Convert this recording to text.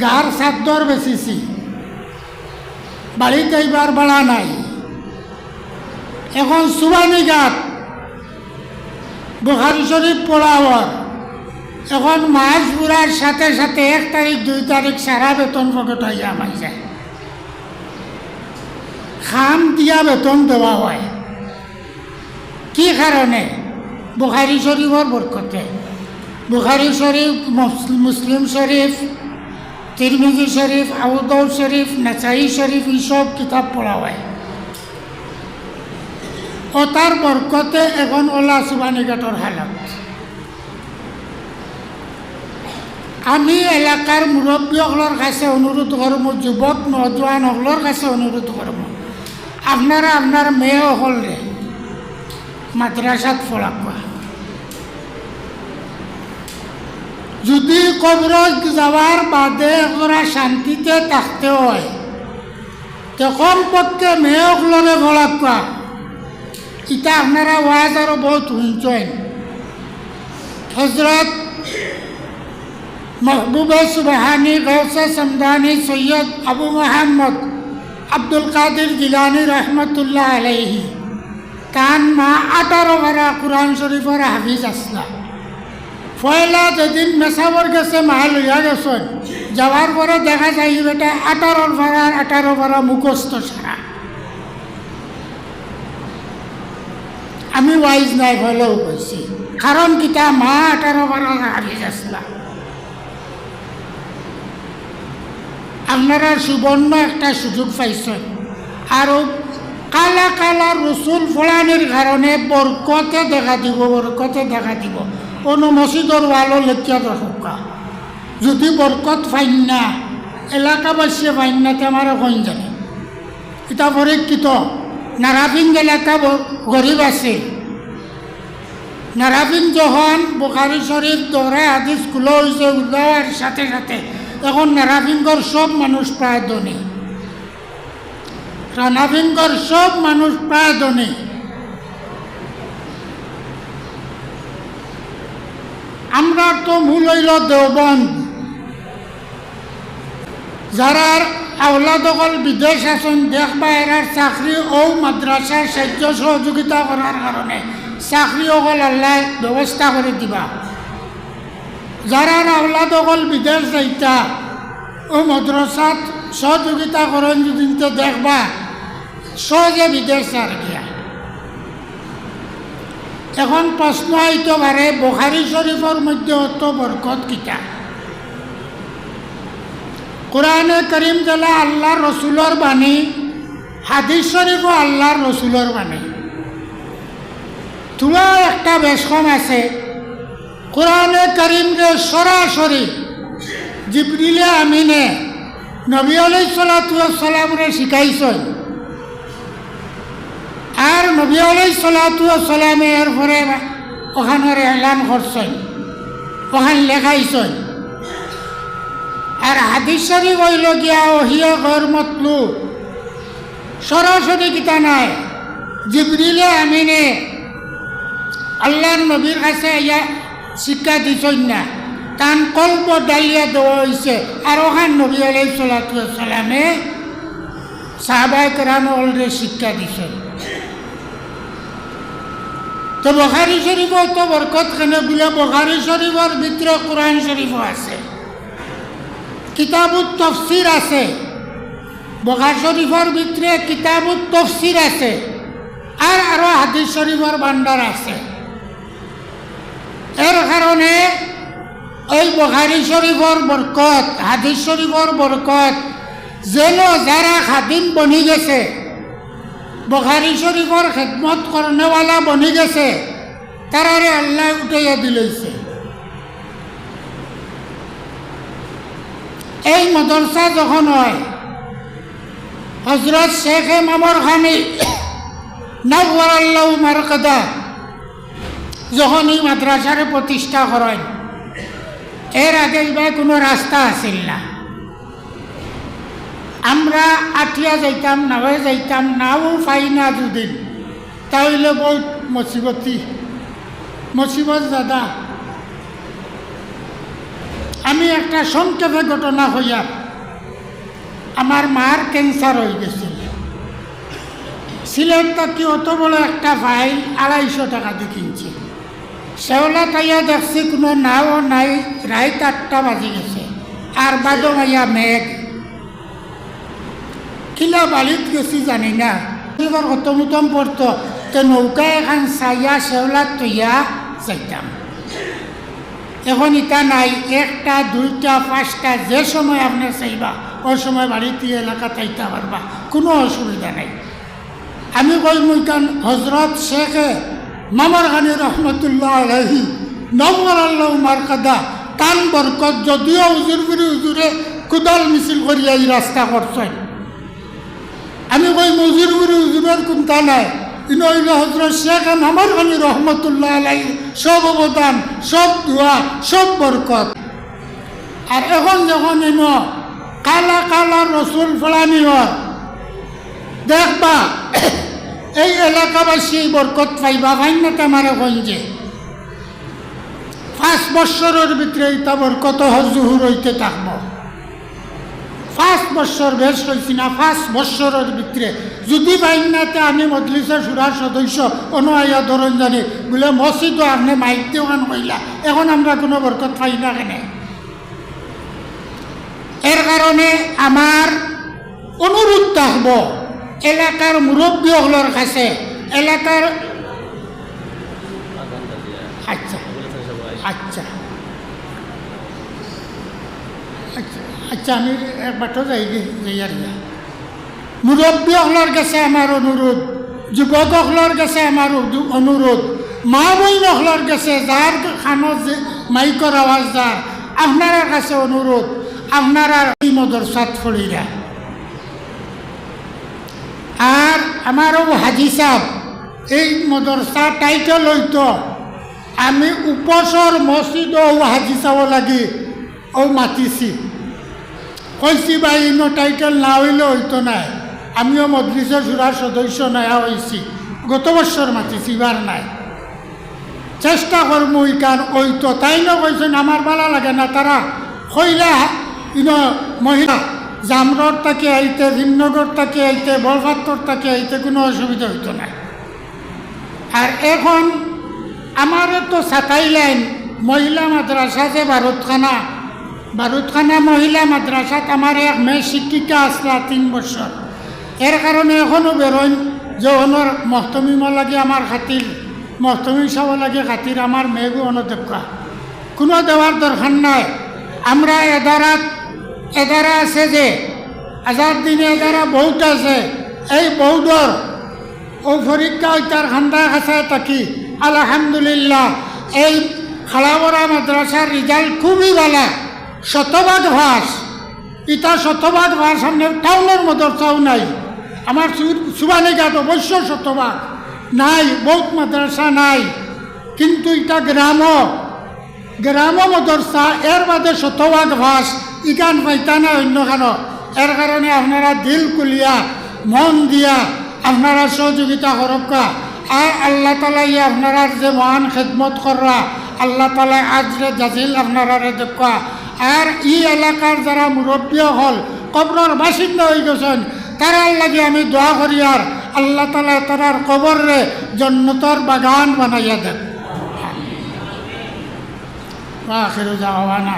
গার চাদর বেচিছি। বাড়িতে এইবার বাড়া নাই। এখন সুবানি গাত। বুখারি শরীফ পড়াওয়ার এখন মাছ বুড়ার সাথে সাথে এক তারিখ দুই তারিখ সারা বেতন পকেট হইয়া আমার যায়। খাম দিয়া বেতন দেওয়া হয়। কি কারণে বুখারি শরীফর বরকতে বুখারি শরীফ মুস- মুসলিম শরীফ তিরমিজি শরীফ আউদৌ শরীফ নাচাই শরীফ এইসব কিতাব পড়া হয়। ও তার বরকতে এখন ওলা সুবানীঘাটর হালত। আমি এলাকার মুরব্বীসকলের কাছে অনুরোধ করম যুবক নজওয়ান সকলের কাছে অনুরোধ করম আপনারা, আপনার মেয়ে সকলরে মাদ্রাসাত পড়াবা যদি কবরত যাওয়ার বাদে ওরা শান্তিতে থাকতে হয়, তখন পক্ষে মেয়ক লড়ে ভরাক করা এটা আপনারা ওয়াজ আরও বহুত শুনছেন। হজরত محبوب سبحانی غوث سمدانی سید ابو محمد عبد القادر জিলানি রহমতুল্লাহ আলহি তান মা আঠারো ভাড়া কোরআন শরীফের হাফিজ আসলাম পয়লা যেদিন মেসাবর গেছে মা লইয়া গেছেন। যাওয়ার পরে দেখা যায় বেটা আঠারো ভাড়ার আঠারো ভাড়া মুখস্থ সারা আমি ওয়াইজ নাই হলেও কইছি কারণ কিতা, মা আঠারো ভাড়া হাফিজ আসলা আপনারা সুবর্ণ একটা সুযোগ পাইছেন। আর কালা কালা রসুল ফলানির কারণে বরকতে দেখা দিব বরকতে দেখা দিব। কোনো মসজিদর ওয়ালও লেখিয়া দর্শকা যদি বরকত ফাইন না এলাকাবাসী ফাইন না তে আমার কইন জানে। এটা পরীক্ষিত নারাবিন এলাকা গরিব আছে। নারাবিন যখন বোখারি শরীফ দৌড়ায় হাদিস খুলো হয়েছে উল্লাওয়ার সাথে সাথে এখন নারাবিনগর সব মানুষ প্রায় ধনী। রানাবিনগর সব মানুষ প্রায় ধনী। আমরা তো মূল হইল দেওবন্দ। যারা আওলাদকল বিদেশ আছেন, দেশ বাইরের চাকরি ও মাদ্রাসার সাহায্য সহযোগিতা করার কারণে চাকরি অকল আল্লাহ ব্যবস্থা করে দিবা। যারা আওলাদকল বিদেশ যাইতা ও মাদ্রাসাত সহযোগিতা করেন যদি দেখবা, সহজে বিদেশ আর গিয়া এখন প্রশ্ন আইতে পারে, বোখারি শরীফের মধ্যে অত বরকত কিতা? কোরআনে করিম জেলা আল্লাহর রসুলর বাণী, হাদিস শরীফও আল্লাহর রসুলর বাণী। তুলা একটা বেশকম আছে। কোরআনে করিমকে সরাসরি জিবরিলে আমিনে নবী আলাই শিখাইছেন আর নবী আলাই সালাতামে এর পরে ওখানের এলান করছেন, ওখান লেখাইছেন। আর হাদিস শরীফ হইল গিয়া ওহিয়া ঘর মতলু। সরাসরি কিতা নাই। জিবরিলে আমিনে আল্লাহর নবীর কাছে ইয়া শিক্ষা দিছেন না। তান কল্প ডালিয়া দেওয়া হয়েছে আর ওখান নবী আলাই সালামে সাহাবাই কেরাম অলরে শিক্ষা দিছেন। তো বখারি শরীফ তো বরকত খানে বলে বখারি শরীফের ভিতরে কোরআন শরীফও আছে। কিতাবুত তফসির আছে। বখার শরীফের ভিতরে কিতাবুত তফসির আছে। আর আরও হাদিস শরীফের ভান্ডার আছে। এর কারণে ওই বখারি শরীফর বরকত, হাদিস শরীফর বরকত যেন যারা খাদিম বনি গেছে বখারি শরীফর খেদমত করনেওয়ালা বনি গেছে, তারারে আল্লাহ উঠাইয়া দিলেছে এই মদরসা যখন হয় হজরত শেখ মামর খানি নবর আল্লাহ মারকদা যখন এই মাদ্রাসারে প্রতিষ্ঠা করেন, এর আগে কোনো রাস্তা আসিল না। আমরা আঠিয়া যাইতাম, নাওয়ে যাইতাম, নাও পাই না দুদিন। তাহলে বহুত মুসিবতী মসিবত দাদা, আমি একটা সংক্ষেপে ঘটনা হইয়া আমার মার ক্যান্সার হয়ে গেছিল। সিলেট কি অত বড় একটা ফাইল আড়াইশো টাকা দিয়ে কিনছি। শেওলা তাইয়া দেখছি কোনো নাও নাই রাইত আটটা বাজি গেছে। আর বাদো মাইয়া মেঘ। কিলা বালিত গেছি জানি না এবার হতম উতম পড়তো তো নৌকা এখন চাইয়া শেওলা তৈয়া যাইতাম এখন ইটা নাই একটা দুইটা পাঁচটা যে সময় আপনি চাইবা ওই সময় বাড়িতে এলাকা চাইতে পারবা কোনো অসুবিধা নাই আমি কই মুইকান হজরত শেখে মামার গানি রহমতুল্লাহ আলহি নম্বর আল্লাহ মার্কাদা তান বরকত যদিও উজুর ফিরি উজুরে কুদাল মিছিল করিয়া এই রাস্তা করছেন আমি কই মজুর ফিরি উজুরের কোনটা নাই ইনো হইল হজরত শেখ মামার গানি রহমতুল্লাহ আলহি সব অবদান, সব দোয়া, সব বরকত। আর এখন যখন ইনো কালা কালা রসুল ফলানি হয়, দেখবা, এই এলাকাবাসী বরকত পাইবা, ভাইনাতে আমারে গঞ্জে। পাঁচ বৎসরের ভিতরে ইতা বরকত হজুহুর হইতে থাকব। পাঁচ বৎসর বেশ হয়েছি না, পাঁচ বৎসরের ভিতরে। যদি বাইনাতে আমি মজলিসের সুরার সদস্য, অনুয়াইয়া ধরন জানি বলে মসজিদও আপনি মাইক দেওয়ান কইলা, এখন আমরা কোনো বরকত পাই না কেন। এর কারণে আমার অনুরোধ থাকব, এলাকার মুরব্বীগুলোর কাছে, এলাকার আচ্ছা আচ্ছা আচ্ছা। আচ্ছা আমি একবারও যাই যাইয়ার মুরব্বীসকলৰ কাছে আমাৰ অনুৰোধ যুৱকসকলৰ কাছে আমাৰ উদু- অনুৰোধ, মা বহিনসকলৰ কাছে যাৰ খানত যে মাইকৰ আৱাজ যাৰ আপনার কাছে অনুরোধ আপনারা এই মদরসাত ফড়িরা আর আমারও হাজি সাহ এই মদরসা টাইটেল হইতো আমি উপসর মসজিদ ও হাজি চাব লাগি ও মাতিছি। কইছি বা ইনো টাইটেল না হইলে হইতো নাই। আমিও মজলিসের সুরার সদস্য নয়া হয়েছি গত বছর মাতিছি এবার নাই। চেষ্টা করব ইকান ওইতো তাই না কইছেন, আমার ভালো লাগে না, তারা কইলা ইনো মহিলা জামরর তাকে আইতে, ভিমনগর তাকে আইতে, বলফাত্তর তাকে আইতে, কোনো অসুবিধা হইতো না আর এখন আমারে তো সাতাই লাইন মহিলা মাদ্রাসা যে ভারতখানা ভারতখানা মহিলা মাদ্রাসাত আমার এক মেয়ে শিক্ষিকা আসলা তিন বছর এর কারণে এখনও বেরোন যে ওনার মহতমি লাগে আমার খাতির মহতমি চাব লাগে খাতির আমার মেয়েগো অনদক্ষ কোনো দেওয়ার দরকার নাই। আমরা এদারাত এদারা আছে যে, আজাদ দিনে এদারা বহুত আছে। এই বৌদর ও পরীক্ষা ওইটার খান্দা খাসায় থাকি, আলহামদুলিল্লাহ, এই খালাবরা মাদ্রাসার রেজাল্ট খুবই ভালো। শতভাগ ভাস ইটা শতভাগ ভাস সামনে টাউনের মদরসাও নাই। আমার ঘাট অবশ্য শতভাগ। নাই বহুত মাদ্রাসা নাই। কিন্তু এটা গ্রাম। গ্রাম মদরসা, এর বাদে শতভাগ ভাস ইগান পাইতা না অন্য কেন এর কারণে আপনারা দিল কুলিয়া, মন দিয়া, আপনারা সহযোগিতা করক্কা আর আল্লাহ তালা ইয়ে আপনারা যে মহান খেদমত কররা আল্লাহ তালা আজরে জাজিল আপনারা দেখা আর ই এলাকার যারা মুরব্বী হল কবরর বাসিন্দা হয়ে গেছেন তারার লাগে আমি দোয়া করি আর আল্লাহ তালা তারার কবরে জন্নতর বাগান বানাইয়া দেন আখির যাওয়ানা।